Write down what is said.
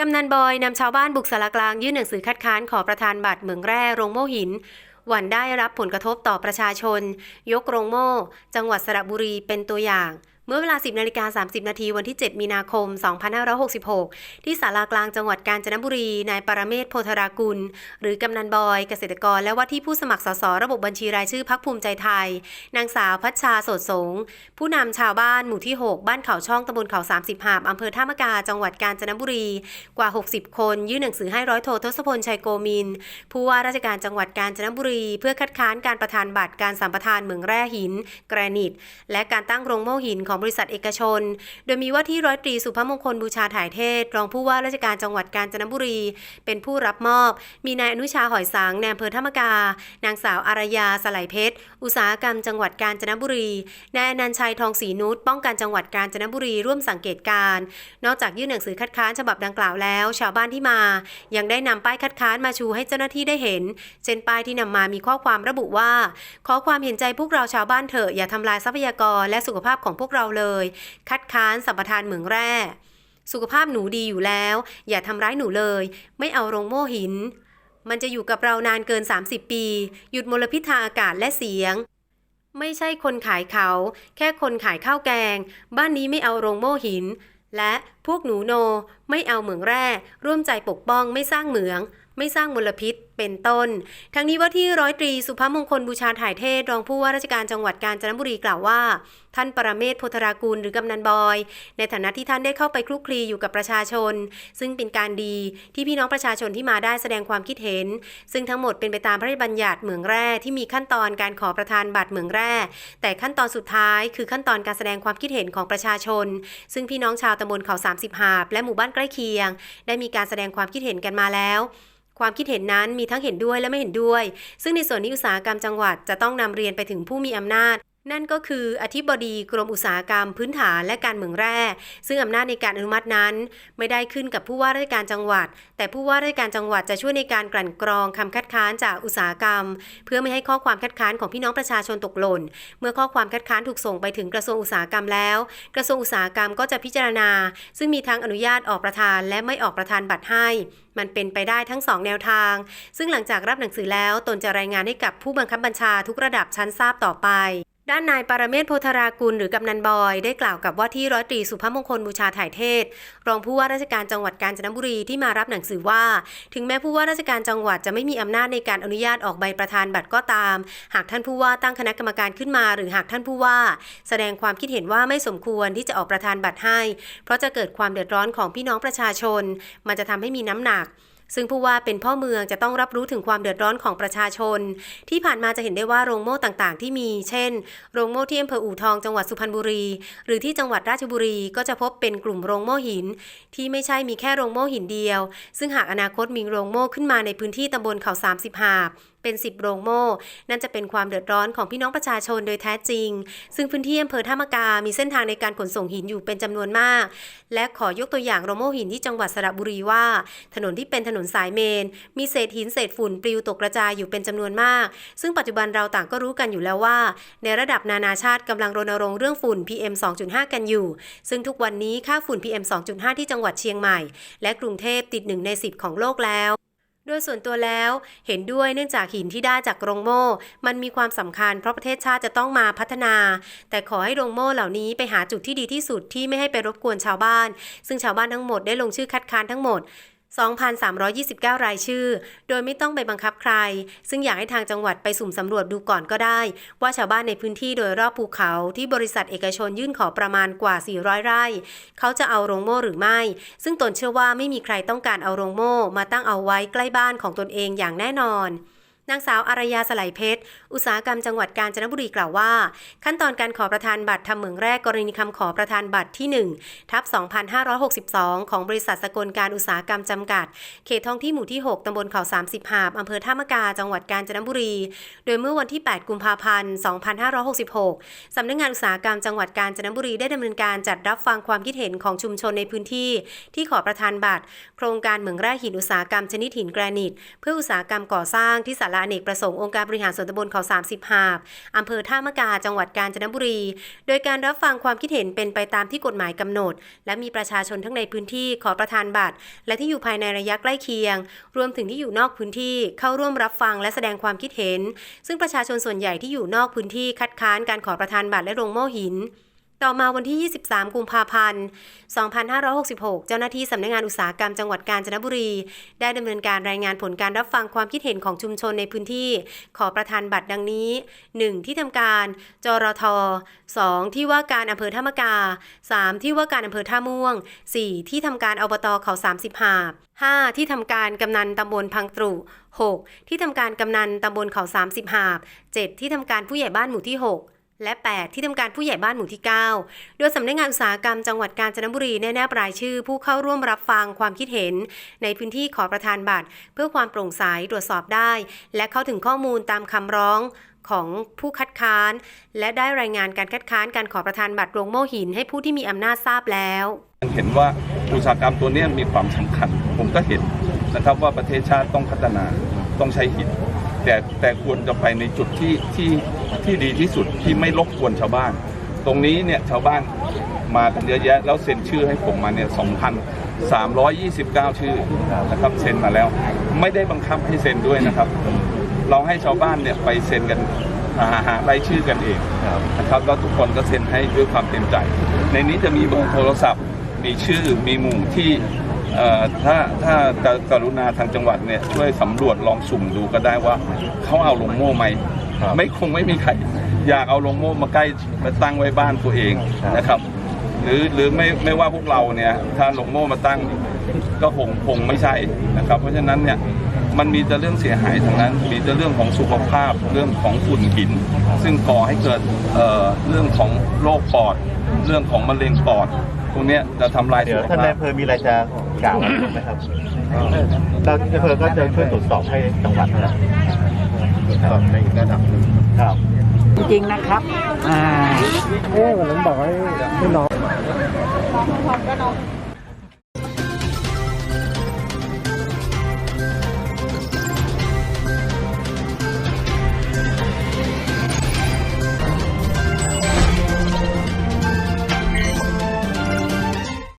กำนันบอยนำชาวบ้านบุกสารกลางยื่นหนังสือคัดค้านขอประธานบัตรเหมืองแร่โรงโม่หินหวันได้รับผลกระทบต่อประชาชน ยกโรงโม่ จังหวัดสระบุรีเป็นตัวอย่าง เมื่อเวลา 10นาฬิกา30 นาทีวันที่ 7 มีนาคม 2566 ที่ศาลากลางจังหวัดกาญจนบุรี นายปรเมศโพธรากุล หรือกำนันบอย เกษตรกร และว่าที่ผู้สมัครสสระบบบัญชีรายชื่อพักภูมิใจไทย นางสาวพัชชาโสดสง ผู้นำชาวบ้านหมู่ที่ 6 บ้านเขาช่องตำบลเขา30หาบอำเภอท่ามะกา จังหวัดกาญจนบุรี กว่า 60 คน ยื่นหนังสือให้ร้อยโททศพลชัยโกมิน ผู้ว่าราชการจังหวัดกาญจนบุรี เพื่อคัดค้านการประทานบัตรการสัมปทานเหมืองแร่หิน แกรนิต และการตั้งโรงโม่หินของบริษัทเอกชน โดยมีว่าที่ร้อยตรีสุภมงคลบูชาถ่ายเทศ รองผู้ว่าราชการจังหวัดกาญจนบุรี เป็นผู้รับมอบ มีนายอนุชาหอยสังในอำเภอท่ามกา นางสาวอารยาสไลเพชร อุตสาหกรรมจังหวัดกาญจนบุรี นายอนันชัยทองศรีนุชป้องกันจังหวัดกาญจนบุรีร่วมสังเกตการ นอกจากยื่นหนังสือคัดค้านฉบับดังกล่าวแล้ว ชาวบ้านที่มา ยังได้นำป้ายคัดค้านมาชูให้เจ้าหน้าที่ได้เห็น เช่นป้ายที่นำมามีข้อความระบุว่า ขอความเห็นใจพวกเราชาวบ้านเถอะอย่าทำลายทรัพยากรและสุขภาพของพวกเราเลย คัดค้านสัมปทานเหมืองแร่ สุขภาพหนูดีอยู่แล้ว อย่าทำร้ายหนูเลย ไม่เอาโรงโม่หิน มันจะอยู่กับเรานานเกิน 30 ปี หยุดมลพิษทางอากาศและเสียง ไม่ใช่คนขายเขา แค่คนขายข้าวแกง บ้านนี้ไม่เอาโรงโม่หิน และ พวกหนูโน ไม่เอาเหมืองแร่ ร่วมใจปกป้องไม่สร้างเหมือง ไม่สร้างมลพิษเป็นต้น ทั้งนี้ว่าที่ร้อยตรีสุภมงคลบูชาถ่ายเทศ รองผู้ว่าราชการจังหวัดกาญจนบุรีกล่าวว่า ท่านปรเมศโพธรากุลหรือกำนันบอย ในฐานะที่ท่านได้เข้าไปคลุกคลีอยู่กับประชาชน ซึ่งเป็นการดีที่พี่น้องประชาชนที่มาได้แสดงความคิดเห็น ซึ่งทั้งหมดเป็นไปตามพระราชบัญญัติเหมืองแร่ที่มีขั้นตอนการขอประทานบัตรเหมืองแร่ แต่ขั้นตอนสุดท้าย คือขั้นตอนการแสดงความคิดเห็นของประชาชน ซึ่งพี่น้องชาวตำบลเขาสาม30 หาบ และหมู่บ้านใกล้เคียง ได้มีการแสดงความคิดเห็นกันมาแล้ว ความคิดเห็นนั้นมีทั้งเห็นด้วยและไม่เห็นด้วย ซึ่งในส่วนนี้อุตสาหกรรมจังหวัดจะต้องนำเรียนไปถึงผู้มีอำนาจ นั่นก็คืออธิบดีกรมอุตสาหกรรมพื้นฐานและการเมืองแร่ ซึ่งอำนาจในการอนุมัตินั้น ไม่ได้ขึ้นกับผู้ว่าราชการจังหวัด แต่ผู้ว่าราชการจังหวัดจะช่วยในการกลั่นกรองคำคัดค้านจากอุตสาหกรรม เพื่อไม่ให้ข้อความคัดค้านของพี่น้องประชาชนตกหล่น เมื่อข้อความคัดค้านถูกส่งไปถึงกระทรวงอุตสาหกรรมแล้ว กระทรวงอุตสาหกรรมก็จะพิจารณา ซึ่งมีทั้งอนุญาตออกประทาน และไม่ออกประทานบัตรให้ มันเป็นไปได้ทั้งสองแนวทาง ซึ่งหลังจากรับหนังสือแล้วตนจะรายงานให้กับผู้บังคับบัญชาทุกระดับชั้นทราบต่อไป ด้านนายปรเมศโพธรากุลหรือกำนันบอย ได้กล่าวกับว่าที่ร้อยตรีสุภมงคลบูชาถ่ายเทศ รองผู้ว่าราชการจังหวัดกาญจนบุรีที่มารับหนังสือว่า ถึงแม้ผู้ว่าราชการจังหวัดจะไม่มีอำนาจในการอนุญาตออกใบประธานบัตรก็ตาม หากท่านผู้ว่าตั้งคณะกรรมการขึ้นมา หรือหากท่านผู้ว่า แสดงความคิดเห็นว่าไม่สมควรที่จะออกประธานบัตรให้ เพราะจะเกิดความเดือดร้อนของพี่น้องประชาชน มันจะทำให้มีน้ำหนัก ซึ่งผู้ว่าเป็นพ่อเมืองจะต้องรับรู้ถึงความเดือดร้อนของประชาชน ที่ผ่านมาจะเห็นได้ว่าโรงโม่ต่างๆ ที่มี เช่น โรงโม่ที่อำเภออู่ทองจังหวัดสุพรรณบุรี หรือที่จังหวัดราชบุรีก็จะพบเป็นกลุ่มโรงโม่หิน ที่ไม่ใช่มีแค่โรงโม่หินเดียว ซึ่งหากอนาคตมีโรงโม่ขึ้นมาในพื้นที่ตำบลเขาสามสิบหาบเป็น 10 โรงโม่ นั่นจะเป็นความเดือดร้อนของพี่น้องประชาชนโดยแท้จริง ซึ่งพื้นที่อำเภอท่ามะกา มีเส้นทางในการขนส่งหินอยู่เป็นจำนวนมาก และขอยกตัวอย่างโรงโม่หินที่จังหวัดสระบุรีว่า ถนนที่เป็นถนนสายเมน มีเศษหินเศษฝุ่นปลิวตกกระจายอยู่เป็นจำนวนมาก ซึ่งปัจจุบันเราต่างก็รู้กันอยู่แล้วว่า ในระดับนานาชาติกำลังรณรงค์เรื่องฝุ่น PM 2.5 กันอยู่ ซึ่งทุกวันนี้ค่าฝุ่น PM 2.5 ที่จังหวัดเชียงใหม่ และกรุงเทพติดหนึ่งใน 10 ของโลกแล้ว โดยส่วนตัวแล้วเห็นด้วยเนื่องจากหินที่ได้จากโรงโม่ มันมีความสำคัญเพราะประเทศชาติจะต้องมาพัฒนา แต่ขอให้โรงโม่เหล่านี้ไปหาจุดที่ดีที่สุดที่ไม่ให้ไปรบกวนชาวบ้าน ซึ่งชาวบ้านทั้งหมดได้ลงชื่อคัดค้านทั้งหมด 2,329 รายชื่อ โดยไม่ต้องไปบังคับใคร ซึ่งอยากให้ทางจังหวัดไปสุ่มสำรวจดูก่อนก็ได้ ว่าชาวบ้านในพื้นที่โดยรอบภูเขาที่บริษัทเอกชนยื่นขอประมาณกว่า 400 ไร่ เขาจะเอาโรงโม่หรือไม่ ซึ่งตนเชื่อว่าไม่มีใครต้องการเอาโรงโม่มาตั้งเอาไว้ใกล้บ้านของตนเองอย่างแน่นอน นางสาวอารยาสไลเพชร อุตสาหกรรมจังหวัดกาญจนบุรีกล่าวว่า ขั้นตอนการขอประทานบัตรทำเหมืองแรกกรณีคำขอประทานบัตรที่ 1 ทับ 2562 ของบริษัทสกลการอุตสาหกรรมจำกัด เขตท้องที่หมู่ที่ 6ตำบลเขา30หาบอำเภอท่ามะกา จังหวัดกาญจนบุรี โดยเมื่อวันที่ 8 กุมภาพันธ์ 2566 สำนักงานอุตสาหกรรมจังหวัดกาญจนบุรีได้ดำเนินการจัดรับฟังความคิดเห็นของชุมชนในพื้นที่ ที่ขอประทานบัตร โครงการเหมืองแร่หินอุตสาหกรรมชนิดหินแกรนิต เพื่ออุตสาหกรรมก่อสร้างที่ศาลาอเนกประสงค์องค์การบริหารส่วนตำบลเขา30หาบอำเภอท่ามะกาจังหวัดกาญจนบุรี โดยการรับฟังความคิดเห็นเป็นไปตามที่กฎหมายกำหนด และมีประชาชนทั้งในพื้นที่ขอประทานบัตร และที่อยู่ภายในระยะใกล้เคียง รวมถึงที่อยู่นอกพื้นที่เข้าร่วมรับฟังและแสดงความคิดเห็น ซึ่งประชาชนส่วนใหญ่ที่อยู่นอกพื้นที่คัดค้านการขอประทานบัตรและโรงโม่หิน ต่อมาวันที่ 23 กุมภาพันธ์ 2566 เจ้าหน้าที่สำนักงานอุตสาหกรรมจังหวัดกาญจนบุรี ได้ดำเนินการรายงานผลการรับฟังความคิดเห็นของชุมชนในพื้นที่ ขอประทานบัตรดังนี้ 1. ที่ทำการ จรท 2. ที่ว่าการอำเภอท่ามะกา 3. ที่ว่าการอำเภอท่าม่วง 4. ที่ทำการอบตเขา30หาบ 5. ที่ทำการกำนันตำบลพังตรุ 6. ที่ทำการกำนันตำบลเขา30หาบ 7. ที่ทำการผู้ใหญ่บ้านหมู่ที่ 6 และ 8 ที่ทำการผู้ใหญ่บ้านหมู่ที่ 9 โดยสำนักงานอุตสาหกรรมจังหวัดกาญจนบุรีได้แนบรายชื่อ ผู้เข้าร่วมรับฟังความคิดเห็น ในพื้นที่ขอประทานบัตร เพื่อความโปร่งใสตรวจสอบได้ และเข้าถึงข้อมูลตามคำร้องของผู้คัดค้าน และได้รายงานการคัดค้านการขอประทานบัตรโรงโม่หิน ให้ผู้ที่มีอำนาจทราบแล้วเห็นว่าอุตสาหกรรมตัวนี้มีความสำคัญ ผมก็เห็นนะครับว่าประเทศชาติต้องพัฒนาต้องใช้หิน แต่แต่ควรจะไปในจุดที่ที่ที่ดีที่สุดที่ไม่รบกวนชาวบ้าน ตรงนี้เนี่ยชาวบ้านมากันเยอะแยะ แล้วเซ็นชื่อให้ผมมาเนี่ย2,329 ชื่อนะครับเซ็นมาแล้ว ไม่ได้บังคับให้เซ็นด้วยนะครับ เราให้ชาวบ้านเนี่ยไปเซ็นกันหาหารายชื่อกันเองนะครับแล้วทุกคนก็เซ็นให้ด้วยความเต็มใจ ในนี้จะมีเบอร์โทรศัพท์ มีชื่อมีหมู่ที่เอ่อ ถ้าถ้ากรุณาทางจังหวัดเนี่ยช่วยสำรวจลองสุ่มดูก็ได้ว่าเขาเอาลงโม่ไหมครับไม่คงไม่มีใครอยากเอาลงโม่มาใกล้มาตั้งไว้บ้านตัวเองครับนะครับหรือหรือไม่ไม่ว่าพวกเราเนี่ยถ้าลงโม่มาตั้งก็คงคงไม่ใช่นะครับ เพราะฉะนั้นเนี่ยมันมีแต่เรื่องเสียหายทั้งนั้น มีแต่เรื่องของสุขภาพเรื่องของฝุ่นหิน ซึ่งก่อให้เกิดเอ่อเรื่องของโรคปอด เรื่องของมะเร็งปอด พวกเนี้ยจะทำลายเดี๋สุยวขท่านายภานพอำเภอมีอะไรจะกล่าวไหมครับเรานายอำเภอก็จะช่วยตรวจสอบให้จังหวัดนะครับในระดับหนึ่งครับ จริงๆนะครับ อ่า เอ๊ะวันนั้นบอกให้ให้น้องน้องก็น้อง